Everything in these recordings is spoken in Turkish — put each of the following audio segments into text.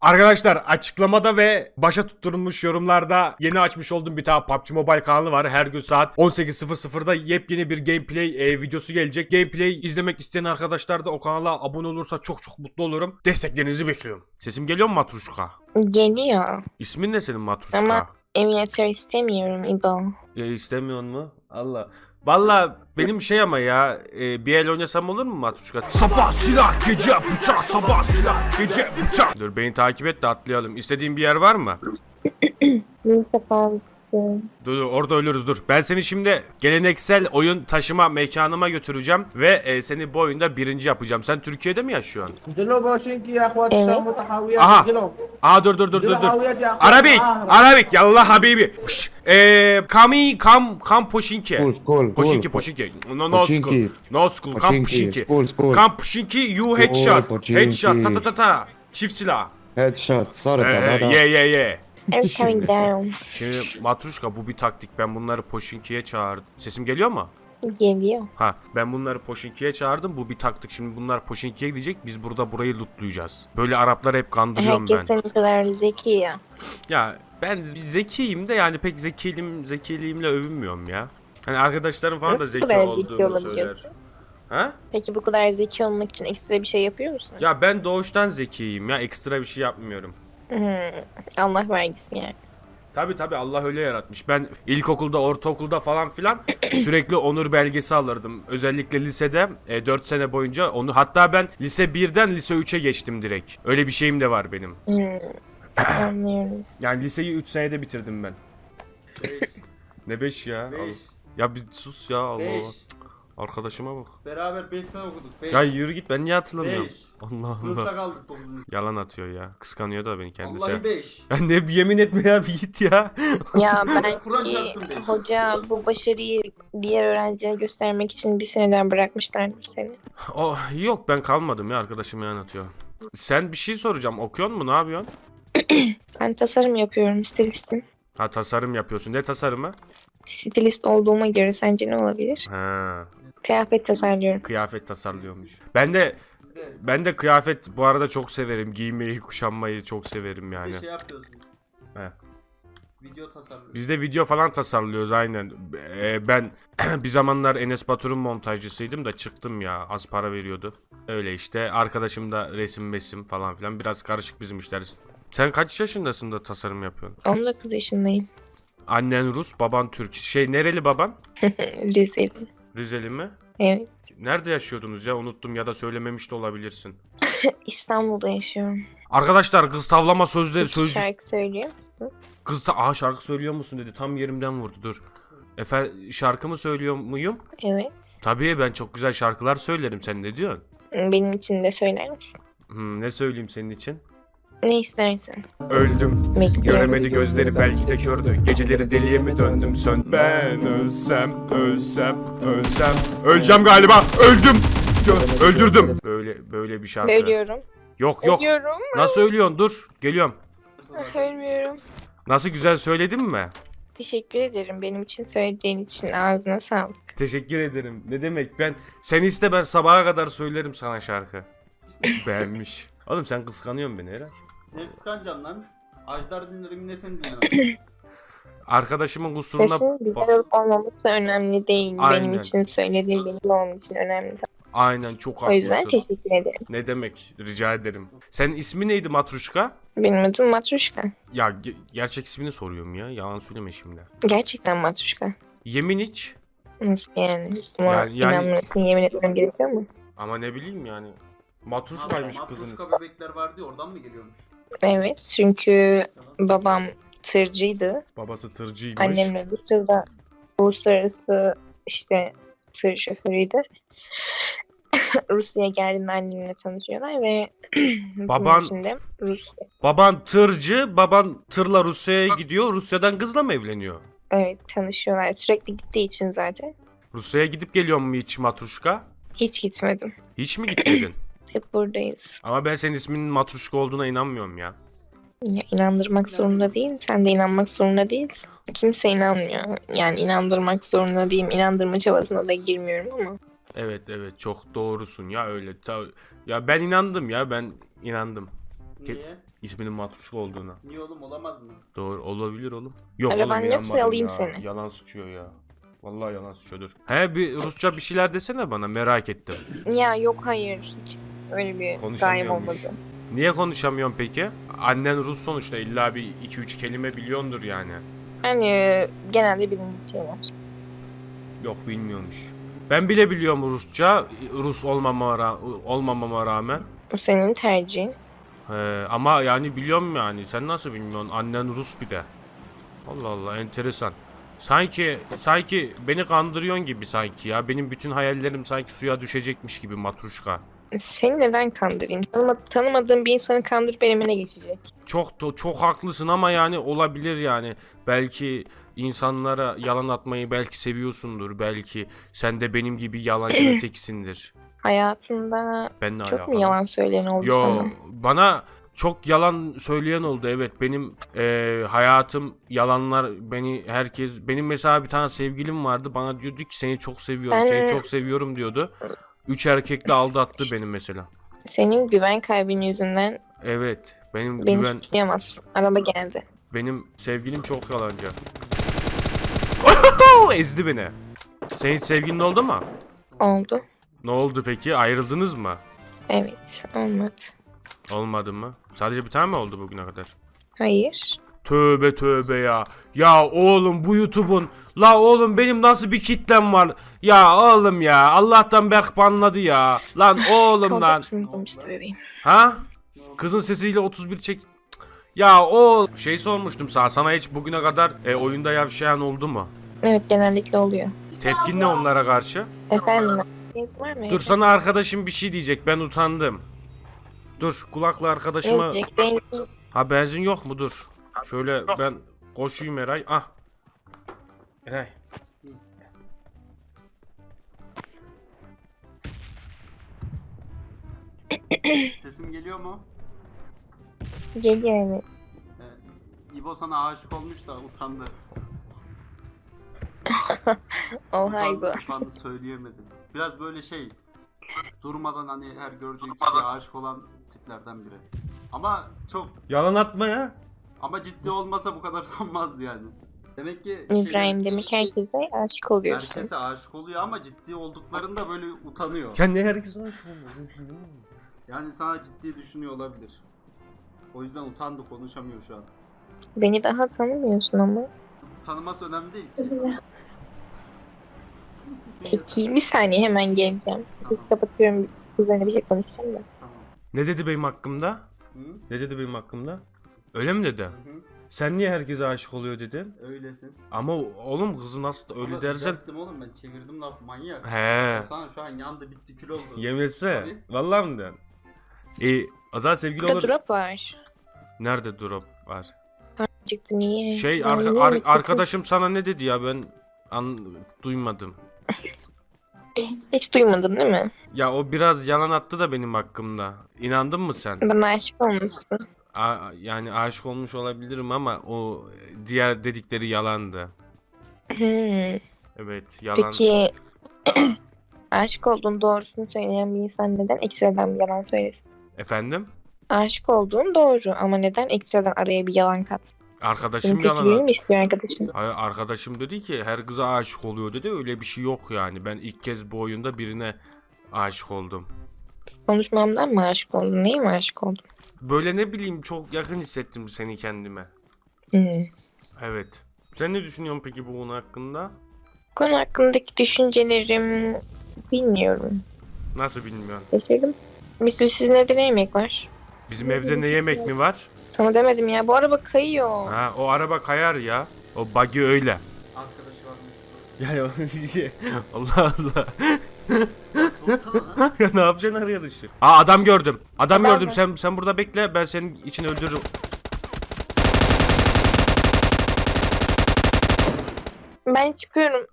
Arkadaşlar açıklamada ve başa tutturulmuş yorumlarda yeni açmış olduğum bir tane PUBG Mobile kanalı var. Her gün saat 18.00'da yepyeni bir gameplay e, videosu gelecek. Gameplay izlemek isteyen arkadaşlar da o kanala abone olursa çok çok mutlu olurum. Desteklerinizi bekliyorum. Sesim geliyor mu Matruşka? Geliyor. İsmin ne senin Matruşka? Ama emülatör istemiyorum İbo. Ya istemiyor mu? Allah. Valla benim şey ama ya e, bir el oynasam olur mu Matruşka? Sabah silah gece bıçak sabah silah gece bıçak. Dur beni takip et de atlayalım. İstediğin bir yer var mı? Fazla. Dur dur orada ölürüz dur. Ben seni şimdi geleneksel oyun taşıma mekanıma götüreceğim ve e, seni bu oyunda birinci yapacağım. Sen Türkiye'de mi yaşıyorsun? Dilo başın Aha. Aha dur dur dur dur dur. Arabik. Arabik. Yallah habibi. Şş. Eee kami kam kam poşinke. Poşinke poşinke. No no school. No school kam poşinke. Kam poşinke you headshot. Headshot ta ta ta ta. Çift silah. Headshot. Sarı. Ye ye ye. I'm coming down. Şimdi Matruşka bu bir taktik. Ben bunları Poşinki'ye çağırdım. Sesim geliyor mu? Geliyor. Ha ben bunları Poşinki'ye çağırdım. Bu bir taktik. Şimdi bunlar Poşinki'ye gidecek. Biz burada burayı lootlayacağız. Böyle Arapları hep kandırıyorum Herkes ben. ne kadar zeki ya. Ya ben zekiyim de yani pek zekiliğim, zekiliğimle övünmüyorum ya. Hani arkadaşlarım falan da Nasıl kadar zeki olduğunu söyler. Ha? Peki bu kadar zeki olmak için ekstra bir şey yapıyor musun? Ya ben doğuştan zekiyim ya. Ekstra bir şey yapmıyorum. Allah vergisi yani. Tabi tabi Allah öyle yaratmış. Ben ilkokulda, ortaokulda falan filan sürekli onur belgesi alırdım. Özellikle lisede e, 4 sene boyunca onu hatta ben lise 1'den lise 3'e geçtim direkt. Öyle bir şeyim de var benim. Hmm, anlıyorum. Yani liseyi 3 senede bitirdim ben. Ne 5 ya? Beş. Ya bir sus ya Allah Beş. Allah. Cık, Arkadaşıma bak. Beraber 5 sene okuduk. 5. Ya yürü git ben niye hatırlamıyorum? Beş. Allah Sınıfta Allah. kaldık 9. Yalan atıyor ya. Kıskanıyor da beni kendisi. Vallahi 5. Ya ne yemin etme ya bir git ya. Ya ben Kur'an çarpsın beni. hoca bu başarıyı diğer öğrencilere göstermek için bir seneden bırakmışlardır seni. Oh yok ben kalmadım ya arkadaşım ya anlatıyor. Sen bir şey soracağım. Okuyor mu? Ne yapıyorsun? Ben tasarım yapıyorum stilistim. Ha tasarım yapıyorsun. Ne tasarımı? Stilist olduğuma göre sence ne olabilir? Ha, Kıyafet tasarlıyorum. kıyafet tasarlıyormuş. Ben de ben de kıyafet bu arada çok severim. Giymeyi, kuşanmayı çok severim yani. Bir şey yapıyoruz biz. He. Video tasarlıyoruz. Biz de video falan tasarlıyoruz aynen. Ee, ben bir zamanlar Enes Batur'un montajcısıydım da çıktım ya. Az para veriyordu. Öyle işte. Arkadaşım da resim mesim falan filan. Biraz karışık bizim işler. Sen kaç yaşındasın da tasarım yapıyorsun? 19 yaşındayım. Annen Rus, baban Türk. Şey nereli baban? Rizeli. Rizeli mi? Evet. Nerede yaşıyordunuz ya? Unuttum ya da söylememiş de olabilirsin. İstanbul'da yaşıyorum. Arkadaşlar kız tavlama sözleri sözcük. şarkı söylüyor. Kız ta Aa, şarkı söylüyor musun dedi. Tam yerimden vurdu dur. Efe şarkı mı söylüyor muyum? Evet. Tabii ben çok güzel şarkılar söylerim. Sen ne diyorsun? Benim için de söyler misin? Hmm, ne söyleyeyim senin için? Ne istersen. Öldüm. Bekliyorum. Göremedi gözleri belki de kördü. Geceleri deliye mi döndüm sön? Ben ölsem, ölsem, ölsem. Öleceğim galiba. Öldüm. Gö- Öldürdüm. Böyle böyle bir şarkı. Bölüyorum. Yok yok. Ölüyorum. Nasıl ölüyorsun? Dur. Geliyorum. Ölmüyorum. Nasıl güzel söyledim mi? Teşekkür ederim benim için söylediğin için ağzına sağlık. Teşekkür ederim. Ne demek ben sen iste ben sabaha kadar söylerim sana şarkı. Beğenmiş. Oğlum sen kıskanıyorsun beni herhalde. Ne kıskanacağım lan? Ajdar dinlerim yine seni dinlemem. Arkadaşımın kusuruna Sesin güzel olup olmaması önemli değil. Aynen. Benim için söylediğin benim olmam için önemli. Aynen çok O yüzden haklısın. teşekkür ederim. Ne demek? Rica ederim. Senin ismi neydi Matruşka? Benim adım Matruşka. Ya ge- gerçek ismini soruyorum ya. Yalan söyleme şimdi. Gerçekten Matruşka. Yemin iç. Nasıl yani? Ama Yani- yani- inanmıyorsun yemin etmem gerekiyor mu? Ama ne bileyim yani. Matruşkaymış kızınız. Matruşka bebekler vardı ya oradan mı geliyormuş? Evet çünkü babam tırcıydı. Babası tırcıymış. Annemle Rusya'da uluslararası işte tır şoförüydü. Rusya'ya geldiğinde annemle tanışıyorlar ve Baban- Rusya. Baban tırcı, baban tırla Rusya'ya gidiyor. Rusya'dan kızla mı evleniyor? Evet tanışıyorlar. Sürekli gittiği için zaten. Rusya'ya gidip geliyor mu hiç Matruşka? Hiç gitmedim. Hiç mi gitmedin? Hep buradayız. Ama ben senin isminin Matruşka olduğuna inanmıyorum ya. Ya, inandırmak zorunda değil. Sen de inanmak zorunda değilsin. Kimse inanmıyor. Yani inandırmak zorunda değilim. İnandırma çabasına da girmiyorum ama. Evet evet çok doğrusun ya öyle. Ta- ya ben inandım ya ben inandım. Ke- Niye? İsminin Matruşka olduğuna. Niye oğlum olamaz mı? Doğru olabilir oğlum. Yok Araban oğlum yoksa inanmadım alayım ya. seni. Yalan sıçıyor ya. Vallahi yalan sıçıyordur. He bir Rusça bir şeyler desene bana merak ettim. Ya yok hayır hiç öyle bir Konuşamıyormuş. olmadı. Niye konuşamıyorsun peki? Annen Rus sonuçta illa bir 2-3 kelime biliyordur yani. Yani genelde bilindik şeyler. Yok bilmiyormuş. Ben bile biliyorum Rusça. Rus olmama, ra- olmamama rağmen. O senin tercihin. He, ama yani biliyorum yani. Sen nasıl bilmiyorsun? Annen Rus bir de. Allah Allah enteresan. Sanki sanki beni kandırıyorsun gibi sanki ya. Benim bütün hayallerim sanki suya düşecekmiş gibi matruşka. Seni neden kandırayım? Tanıma, tanımadığım bir insanı kandırıp elime geçecek? Çok çok haklısın ama yani olabilir yani. Belki insanlara yalan atmayı belki seviyorsundur. Belki sen de benim gibi yalancı tekisindir. Hayatında Benle çok alakalı. mu yalan söyleyen oldu Yo sana? bana çok yalan söyleyen oldu evet benim eee, hayatım yalanlar beni herkes benim mesela bir tane sevgilim vardı bana diyordu ki seni çok seviyorum Ben- seni çok seviyorum diyordu. Üç erkekle aldattı benim mesela. Senin güven kaybın yüzünden Evet benim beni güven suçlayamazsın. Araba geldi. benim sevgilim çok yalancı. Ezdi beni. Senin hiç sevgilin oldu mu? Oldu. Ne oldu peki? Ayrıldınız mı? Evet olmadı. Olmadı mı? Sadece bir tane mi oldu bugüne kadar? Hayır. Tövbe tövbe ya. Ya oğlum bu YouTube'un la oğlum benim nasıl bir kitlem var. Ya oğlum ya Allah'tan Berk banladı ya. Lan oğlum lan. Ha? Kızın sesiyle 31 çek. Ya o şey sormuştum sana. Sana hiç bugüne kadar e, oyunda yavşayan oldu mu? Evet genellikle oluyor. Tepkin ne onlara karşı? Efendim? Gerek var mı? Dur sana arkadaşım bir şey diyecek. Ben utandım. Dur kulakla arkadaşıma. Ben Ha benzin yok mu? Dur. Şöyle ben koşuyum Eray. Ah. Eray. Sesim geliyor mu? geliyor evet. Ee, İbo sana aşık olmuş da utandı. Oha bu. Utandı, utandı söyleyemedi. Biraz böyle şey durmadan hani her gördüğü kişiye aşık olan tiplerden biri. Ama çok Yalan atma ya. Ama ciddi olmasa bu kadar sanmazdı yani. Demek ki İbrahim demek herkese aşık oluyorsun. herkese aşık oluyor ama ciddi olduklarında böyle utanıyor. Ne herkes Yani sana ciddi düşünüyor olabilir. O yüzden utandı konuşamıyor şu an. Beni daha tanımıyorsun ama. Tanıması önemli değil ki. Peki bir saniye hemen geleceğim. Kız kapatıyorum. Üzerine bir şey konuşacağım da. Tamam. Ne dedi benim hakkımda? Hı? Ne dedi benim hakkımda? Öyle mi dedi? Hı. Sen niye herkese aşık oluyor dedin? Öylesin. Ama oğlum kızı nasıl öyle Ama dersen... düzelttim oğlum ben çevirdim laf manyak. He. Sana şu an yandı bitti kül oldu. Yemese. Tabii. Vallahi mi diyorsun? İyi. O zaman sevgili Burada olur. drop var. Nerede drop var? Çıktı niye? Şey Ben arka- niye ar- arkadaşım sana ne dedi ya ben an duymadım. Hiç duymadın değil mi? Ya o biraz yalan attı da benim hakkımda. İnandın mı sen? Bana aşık olmuşsun. A- yani aşık olmuş olabilirim ama o diğer dedikleri yalandı. Hmm. Evet yalan. Peki aşık olduğun doğrusunu söyleyen bir insan neden ekstradan bir yalan söylesin? Efendim? Aşık olduğun doğru ama neden ekstradan araya bir yalan kat? Arkadaşım Senin yalan kötülüğünü mü istiyor arkadaşın? Hayır, arkadaşım dedi ki her kıza aşık oluyor dedi. Öyle bir şey yok yani. Ben ilk kez bu oyunda birine aşık oldum. Konuşmamdan mı aşık oldun? Neye mi aşık oldun? Böyle ne bileyim çok yakın hissettim seni kendime. Hmm. Evet. Sen ne düşünüyorsun peki bu konu hakkında? Konu hakkındaki düşüncelerim bilmiyorum. Nasıl bilmiyorum. Geçelim. Mesela sizin evde ne yemek var? Bizim evde ne yemek mi var? Sana demedim ya bu araba kayıyor. Ha o araba kayar ya. O buggy öyle. Arkadaşı var mı? Ya Allah Allah. Ya ne yapacaksın araya dışı? Aa adam gördüm. Adam Adam gördüm. mı? Sen sen burada bekle. Ben senin için öldürürüm. Ben çıkıyorum.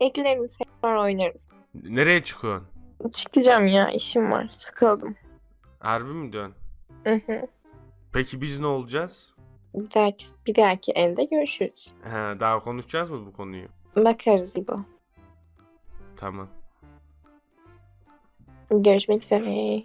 Eklerim sonra oynarız. Nereye çıkıyorsun? Çıkacağım ya işim var sıkıldım. Harbi mi diyorsun? Hı hı. Peki biz ne olacağız? Bir dahaki, bir dahaki evde görüşürüz. He, daha konuşacağız mı bu konuyu? Bakarız İbo. Tamam. Görüşmek üzere.